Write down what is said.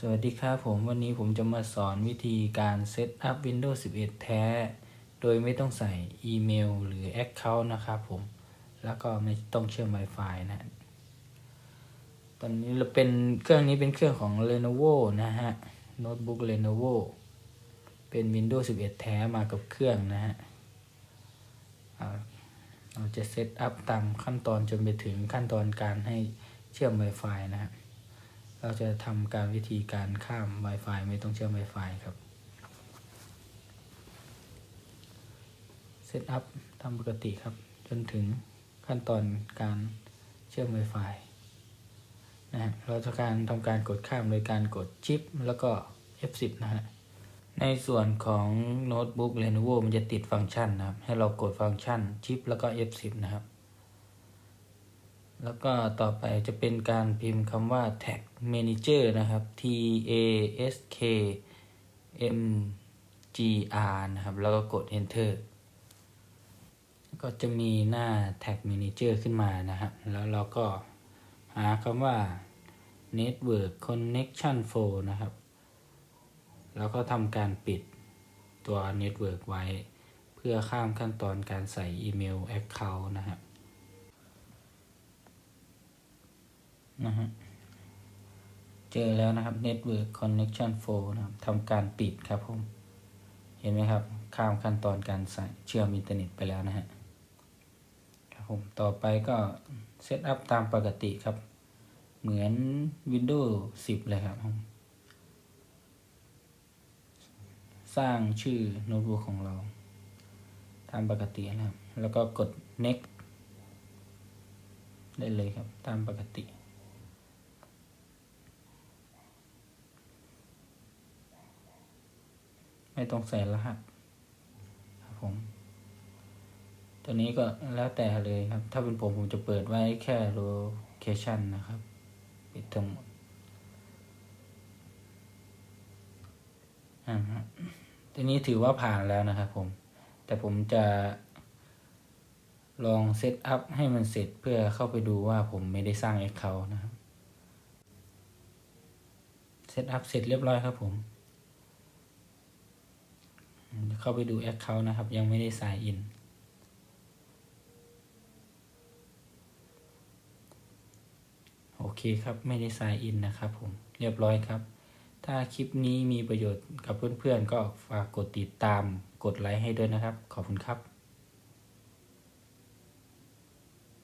สวัสดีครับผมวันนี้ผมจะมาสอนวิธีการเซตอัพ Windows 11 แท้ โดยไม่ต้องใส่อีเมลหรือ Account นะครับผม แล้วก็ไม่ต้องเชื่อม Wi-Fi นะ ตอนนี้เราเป็นเครื่องนี้เป็นเครื่องของ Lenovo นะฮะ โน้ตบุ๊ก Lenovo เป็น Windows 11 แท้มากับเครื่องนะฮะ เราจะเซตอัพตามขั้นตอนจนไปถึงขั้นตอนการให้เชื่อม Wi-Fi นะฮะ เราจะทำการวิธีการข้าม Wi-Fi ไม่ต้องเชื่อม Wi-Fi ครับ เซตอัพทำปกติครับ จนถึงขั้นตอนการเชื่อม Wi-Fi นะฮะเราจะการทำการกดข้ามโดยการกดชิป แล้วก็ F10 นะฮะ ในส่วนของโน้ตบุ๊ก Lenovo มันจะติดฟังก์ชันนะครับ ให้เรากดฟังก์ชันชิป แล้วก็ F10 นะครับ แล้วก็ต่อไปจะเป็นการพิมพ์คำว่า tag manager นะครับ T A S K M G R นะครับ แล้วก็กด enter ก็จะมีหน้า tag manager ขึ้นมานะครับ แล้วเราก็หาคำว่า network connection flow นะครับ แล้วก็ทำการปิดตัว network ไว้ เพื่อข้ามขั้นตอนการใส่อีเมล account นะครับ นะฮะ เจอแล้วนะครับ Network Connection Flow นะครับทำการปิดครับผม เห็นไหมครับ ข้ามขั้นตอนการใส่เชื่อมอินเทอร์เน็ตไปแล้วนะฮะ ครับผม ต่อไปก็เซตอัพตามปกติครับ เหมือน Windows 10 เลยครับผม สร้างชื่อโน้ตบุ๊กของเราตามปกตินะครับ แล้วก็กด next ได้เลยครับ ตามปกติ ไม่ต้องใส่รหัสครับผม ตัวนี้ก็แล้วแต่เลยครับ ถ้าเป็นผมผมจะเปิดไว้แค่โลเคชันนะครับ ปิดทั้งหมดอ่าฮะตัวนี้ถือว่าผ่านแล้วนะครับผม แต่ผมจะลองเซตอัพให้มันเสร็จเพื่อเข้าไปดูว่าผมไม่ได้สร้าง Account นะครับ เซตอัพเสร็จเรียบร้อยครับผม เข้าไปดู Account นะครับ ยังไม่ได้สายอิน โอเคครับไม่ได้สายอินนะครับผมเรียบร้อยครับ ถ้าคลิปนี้มีประโยชน์กับเพื่อนๆ ก็ฝากกดติดตามกดไลค์ให้ด้วยนะครับ ขอบคุณครับ